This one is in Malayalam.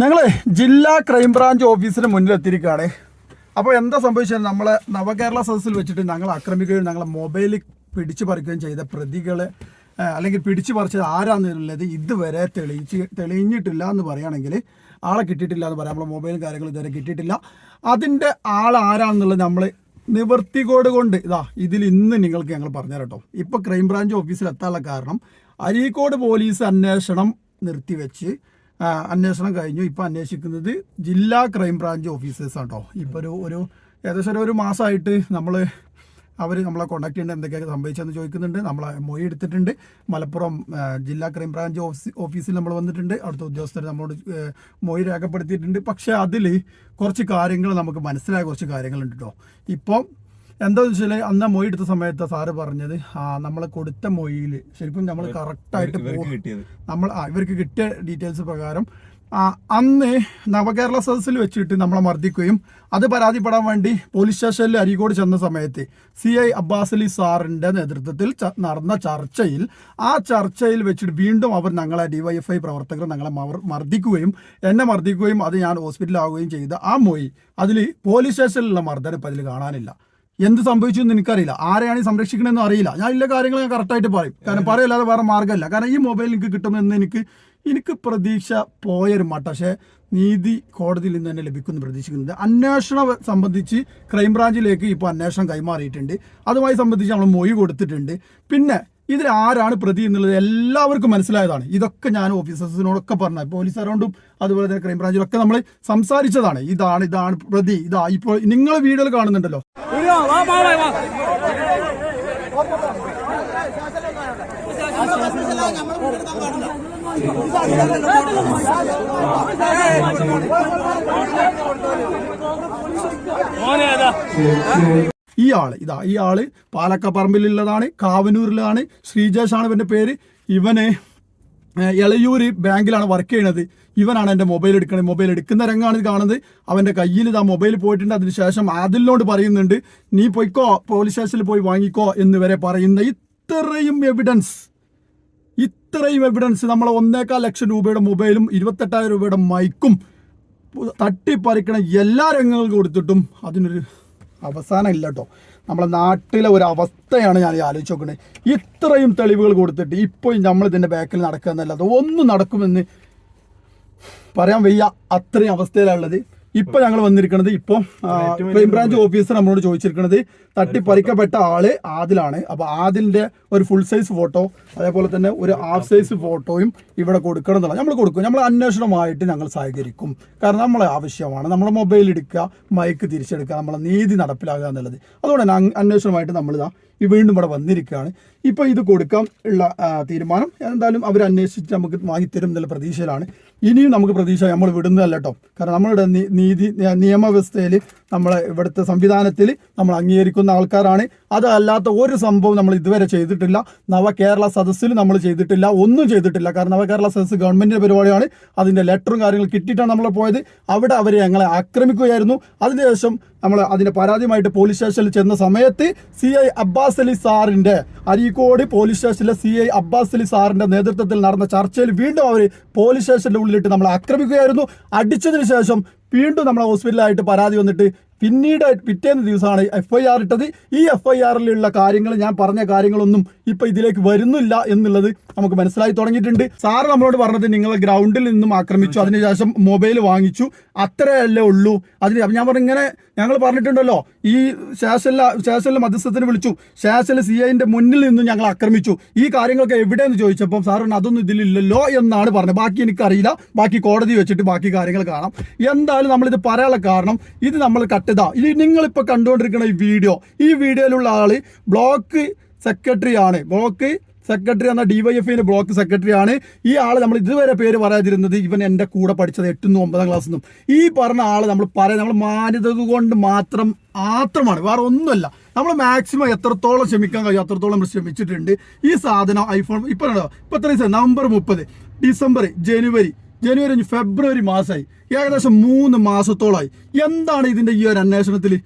ഞങ്ങളെ ജില്ലാ ക്രൈംബ്രാഞ്ച് ഓഫീസിന് മുന്നിൽ എത്തിയിരിക്കുകയാണ് അപ്പോൾ എന്താ സംഭവിച്ചത്? നമ്മളെ നവകേരള സദസ്സിൽ വെച്ചിട്ട് ഞങ്ങൾ ആക്രമിക്കുകയും ഞങ്ങളെ മൊബൈലിൽ പിടിച്ചു പറിക്കുകയും ചെയ്ത പ്രതികളെ അല്ലെങ്കിൽ പിടിച്ചു പറിച്ചത് ആരാന്നുള്ളത് ഇതുവരെ തെളിയിച്ച് തെളിഞ്ഞിട്ടില്ല എന്ന് പറയുകയാണെങ്കിൽ ആളെ കിട്ടിയിട്ടില്ല എന്ന് പറയാം. നമ്മളെ മൊബൈലും കാര്യങ്ങളും ഇതുവരെ കിട്ടിയിട്ടില്ല. അതിന്റെ ആൾ ആരാണെന്നുള്ളത് നമ്മൾ നിവർത്തികോട് കൊണ്ട് ഇതാ ഇതിൽ ഇന്ന് നിങ്ങൾക്ക് ഞങ്ങൾ പറഞ്ഞുതരാം കേട്ടോ. ഇപ്പോൾ ക്രൈംബ്രാഞ്ച് ഓഫീസിൽ എത്താനുള്ള കാരണം അരീക്കോട് പോലീസ് അന്വേഷണം നിർത്തിവെച്ച് അന്വേഷണം കഴിഞ്ഞു. ഇപ്പം അന്വേഷിക്കുന്നത് ജില്ലാ ക്രൈംബ്രാഞ്ച് ഓഫീസേഴ്സ് ആട്ടോ. ഇപ്പോൾ ഒരു ഒരു ഏകദേശം ഒരു- മാസമായിട്ട് നമ്മൾ അവർ നമ്മളെ കോൺടാക്ട് ചെയ്യേണ്ട എന്തൊക്കെയാണ് സംഭവിച്ചതെന്ന് ചോദിക്കുന്നുണ്ട്. നമ്മൾ മൊഴി എടുത്തിട്ടുണ്ട്. മലപ്പുറം ജില്ലാ ക്രൈംബ്രാഞ്ച് ഓഫീസ് ഓഫീസിൽ നമ്മൾ വന്നിട്ടുണ്ട്. അവിടുത്തെ ഉദ്യോഗസ്ഥർ നമ്മളോട് മൊഴി രേഖപ്പെടുത്തിയിട്ടുണ്ട്. പക്ഷേ അതിൽ കുറച്ച് കാര്യങ്ങൾ നമുക്ക് മനസ്സിലായ കുറച്ച് കാര്യങ്ങളുണ്ട് കേട്ടോ ഇപ്പം എന്താണെന്ന് വെച്ചാൽ അന്ന് മൊയ് മൊഴി എടുത്ത സമയത്ത് സാറ് പറഞ്ഞത് ആ നമ്മളെ കൊടുത്ത മൊഴിയിൽ ശരിക്കും നമ്മൾ കറക്റ്റായിട്ട് നമ്മൾ ഇവർക്ക് കിട്ടിയ ഡീറ്റെയിൽസ് പ്രകാരം ആ, അന്ന് നവകേരള സദസ്സിൽ വെച്ചിട്ട് നമ്മളെ മർദ്ദിക്കുകയും അത് പരാതിപ്പെടാൻ വേണ്ടി പോലീസ് സ്റ്റേഷനിൽ അരീക്കോട് ചെന്ന സമയത്ത് സി ഐ അബ്ബാസ് അലി സാറിന്റെ നേതൃത്വത്തിൽ നടന്ന ചർച്ചയിൽ ആ ചർച്ചയിൽ വെച്ചിട്ട് വീണ്ടും അവർ ഞങ്ങളെ ഡിവൈഎഫ്ഐ പ്രവർത്തകർ ഞങ്ങളെ മർദ്ദിക്കുകയും എന്നെ മർദ്ദിക്കുകയും അത് ഞാൻ ഹോസ്പിറ്റലിലാവുകയും ചെയ്ത ആ മൊഴി അതിൽ പോലീസ് സ്റ്റേഷനിലുള്ള മർദ്ദനം ഇപ്പം അതിൽ കാണാനില്ല. എന്ത് സംഭവിച്ചു എന്ന് എനിക്കറിയില്ല. ആരെയാണ് സംരക്ഷിക്കണമെന്ന് അറിയില്ല. ഞാൻ എല്ലാ കാര്യങ്ങളും ഞാൻ കറക്റ്റായിട്ട് പറയും. കാരണം പറയല്ലാതെ വേറെ മാർഗമില്ല. കാരണം ഈ മൊബൈൽ എനിക്ക് കിട്ടുമെന്ന് എനിക്ക് എനിക്ക് പ്രതീക്ഷ പോയൊരു മട്ട. പക്ഷേ നീതി കോടതിയിൽ നിന്ന് തന്നെ ലഭിക്കുമെന്ന് പ്രതീക്ഷിക്കുന്നുണ്ട്. അന്വേഷണം സംബന്ധിച്ച് ക്രൈംബ്രാഞ്ചിലേക്ക് ഇപ്പോൾ അന്വേഷണം കൈമാറിയിട്ടുണ്ട്. അതുമായി സംബന്ധിച്ച് നമ്മൾ മൊഴി കൊടുത്തിട്ടുണ്ട്. പിന്നെ ഇതിൽ ആരാണ് പ്രതി എന്നുള്ളത് എല്ലാവർക്കും മനസ്സിലായതാണ്. ഇതൊക്കെ ഞാൻ ഓഫീസേഴ്സിനോടൊക്കെ പറഞ്ഞു പോലീസ് അറൗണ്ടും അതുപോലെ തന്നെ ക്രൈംബ്രാഞ്ചിലും ഒക്കെ നമ്മൾ സംസാരിച്ചതാണ്. ഇതാണ് ഇതാണ് പ്രതി ഇതാ. ഇപ്പോൾ നിങ്ങൾ വീടുകൾ കാണുന്നുണ്ടല്ലോ. ഈ ആൾ ഇതാ ഈ ആൾ പാലക്കപ്പറമ്പിലുള്ളതാണ് കാവനൂരിലാണ്. ശ്രീജേഷാണ് ഇവന്റെ പേര്. ഇവനെ എളയൂര് ബാങ്കിലാണ് വർക്ക് ചെയ്യണത്. ഇവനാണ് എന്റെ മൊബൈൽ എടുക്കുന്നത് മൊബൈൽ എടുക്കുന്ന രംഗമാണ് ഇത് കാണുന്നത്. അവന്റെ കയ്യിൽ ഇതാ മൊബൈൽ പോയിട്ടുണ്ട്. അതിനുശേഷം ആദിലിനോട് പറയുന്നുണ്ട് നീ പോയിക്കോ പോലീസ് സ്റ്റേഷനിൽ പോയി വാങ്ങിക്കോ എന്ന് വരെ പറയുന്ന ഇത്രയും എവിഡൻസ് ഇത്രയും എവിഡൻസ് നമ്മൾ ഒന്നേക്കാൽ ലക്ഷം രൂപയുടെ മൊബൈലും ഇരുപത്തെട്ടായിരം രൂപയുടെ മൈക്കും തട്ടിപ്പറിക്കണ എല്ലാ രംഗങ്ങളും കൊടുത്തിട്ടും അതിനൊരു അവസാനം ഇല്ല കേട്ടോ നമ്മളെ നാട്ടിലെ ഒരു അവസ്ഥയാണ് ഞാൻ ആലോചിച്ച് നോക്കുന്നത് ഇത്രയും തെളിവുകൾ കൊടുത്തിട്ട് ഇപ്പോൾ നമ്മൾ ഇതിന്റെ ബാക്കിൽ നടക്കുക എന്നല്ലാതെ ഒന്നും നടക്കുമെന്ന് പറയാൻ വയ്യ. അത്രയും അവസ്ഥയിലുള്ളത് ഇപ്പൊ ഞങ്ങൾ വന്നിരിക്കുന്നത് ഇപ്പൊ ക്രൈംബ്രാഞ്ച് ഓഫീസർ നമ്മളോട് ചോദിച്ചിരിക്കുന്നത് തട്ടിപ്പറിക്കപ്പെട്ട ആൾ ആദിലാണ്. അപ്പൊ ആദിലിന്റെ ഒരു ഫുൾ സൈസ് ഫോട്ടോ അതേപോലെ തന്നെ ഒരു ഹാഫ് സൈസ് ഫോട്ടോയും ഇവിടെ കൊടുക്കണം എന്നുള്ള നമ്മൾ കൊടുക്കും. നമ്മൾ അന്വേഷണമായിട്ട് ഞങ്ങൾ സഹകരിക്കും. കാരണം നമ്മളെ ആവശ്യമാണ്. നമ്മളെ മൊബൈൽ എടുക്കുക മൈക്ക് തിരിച്ചെടുക്കുക നമ്മളെ നീതി നടപ്പിലാകുക എന്നുള്ളത്. അതുകൊണ്ട് തന്നെ അന്വേഷണമായിട്ട് നമ്മളിതാ വീണ്ടും ഇവിടെ വന്നിരിക്കുകയാണ്. ഇപ്പോൾ ഇത് കൊടുക്കാം ഉള്ള തീരുമാനം. എന്തായാലും അവർ അന്വേഷിച്ച് നമുക്ക് വാങ്ങിത്തരും എന്നുള്ള പ്രതീക്ഷയിലാണ്. ഇനിയും നമുക്ക് പ്രതീക്ഷ നമ്മൾ വിടുന്നതല്ല കേട്ടോ. കാരണം നമ്മളുടെ നീതി നിയമവ്യവസ്ഥയിൽ നമ്മളെ ഇവിടുത്തെ സംവിധാനത്തിൽ നമ്മൾ അംഗീകരിക്കുന്ന ആൾക്കാരാണ്. അതല്ലാത്ത ഒരു സംഭവം നമ്മൾ ഇതുവരെ ചെയ്തിട്ടില്ല. നവ കേരള സദസ്സിൽ നമ്മൾ ചെയ്തിട്ടില്ല. ഒന്നും ചെയ്തിട്ടില്ല. കാരണം നവ കേരള സദസ്സ് ഗവൺമെന്റിന്റെ പരിപാടിയാണ്. അതിന്റെ ലെറ്ററും കാര്യങ്ങളും കിട്ടിയിട്ടാണ് നമ്മൾ പോയത്. അവിടെ അവർ ഞങ്ങളെ ആക്രമിക്കുകയായിരുന്നു. അതിനുശേഷം നമ്മൾ അതിന്റെ പരാതിയുമായിട്ട് പോലീസ് സ്റ്റേഷനിൽ ചെന്ന സമയത്ത് സി ഐ അബ്ബാസ് അലി സാറിന്റെ അരീക്കോട് പോലീസ് സ്റ്റേഷനിലെ സി ഐ അബ്ബാസ് അലി സാറിന്റെ നേതൃത്വത്തിൽ നടന്ന ചർച്ചയിൽ വീണ്ടും അവർ പോലീസ് സ്റ്റേഷന്റെ ഉള്ളിലിട്ട് നമ്മളെ ആക്രമിക്കുകയായിരുന്നു. അടിച്ചതിന് ശേഷം വീണ്ടും നമ്മളെ ഹോസ്പിറ്റലായിട്ട് പരാതി വന്നിട്ട് പിന്നീട് പിറ്റേന്ന് ദിവസമാണ് എഫ് ഐ ആർ ഇട്ടത്. ഈ എഫ് ഐ ആറിലുള്ള കാര്യങ്ങൾ ഞാൻ പറഞ്ഞ കാര്യങ്ങളൊന്നും ഇപ്പൊ ഇതിലേക്ക് വരുന്നില്ല എന്നുള്ളത് നമുക്ക് മനസ്സിലായി തുടങ്ങിയിട്ടുണ്ട്. സാറ് നമ്മളോട് പറഞ്ഞത് നിങ്ങൾ ഗ്രൗണ്ടിൽ നിന്നും ആക്രമിച്ചു. അതിനുശേഷം മൊബൈൽ വാങ്ങിച്ചു. അത്രയല്ലേ ഉള്ളൂ. അതിന് ഞാൻ പറഞ്ഞു ഇങ്ങനെ ഞങ്ങൾ പറഞ്ഞിട്ടുണ്ടല്ലോ. ഈ ശേഷല്ല ശേഷല്ല മധ്യസ്ഥത്തിന് വിളിച്ചു. ശേഷൽ സി ഐന്റെ മുന്നിൽ നിന്നും ഞങ്ങൾ ആക്രമിച്ചു. ഈ കാര്യങ്ങളൊക്കെ എവിടെയെന്ന് ചോദിച്ചപ്പോൾ സാർ അതൊന്നും ഇതിലില്ലല്ലോ എന്നാണ് പറഞ്ഞത്. ബാക്കി എനിക്കറിയില്ല. ബാക്കി കോടതി വെച്ചിട്ട് ബാക്കി കാര്യങ്ങൾ കാണാം. എന്തായാലും നമ്മളിത് പറയാനുള്ള കാരണം ഇത് നമ്മൾ കട്ടതാ ഇത് നിങ്ങളിപ്പോൾ കണ്ടുകൊണ്ടിരിക്കുന്ന ഈ വീഡിയോ. ഈ വീഡിയോയിലുള്ള ആൾ ബ്ലോക്ക് സെക്രട്ടറി ആണ്. ബ്ലോക്ക് സെക്രട്ടറി എന്ന ഡിവൈഎഫ്ഐന്റെ ബ്ലോക്ക് സെക്രട്ടറി ആണ്. ഈ ആൾ നമ്മൾ ഇതുവരെ പേര് പറയാതിരുന്നത് ഇവൻ എന്റെ കൂടെ പഠിച്ചത് എട്ടും ഒമ്പതാം ക്ലാസ്സിൽ നിന്നും ഈ പറഞ്ഞ ആൾ നമ്മൾ പറയാം നമ്മൾ മാന്യത കൊണ്ട് മാത്രം മാത്രമാണ് വേറെ ഒന്നുമല്ല. നമ്മൾ മാക്സിമം എത്രത്തോളം ശ്രമിക്കാൻ കഴിയും അത്രത്തോളം നമ്മൾ ശ്രമിച്ചിട്ടുണ്ട്. ഈ സാധനം ഐഫോൺ ഇപ്പൊ ഇപ്പൊ എത്ര നവംബർ മുപ്പത് ഡിസംബർ ജനുവരി ജനുവരി ഫെബ്രുവരി മാസമായി ഏകദേശം മൂന്ന് മാസത്തോളമായി എന്താണ് ഇതിന്റെ ഈ ഒരു അന്വേഷണത്തിൽ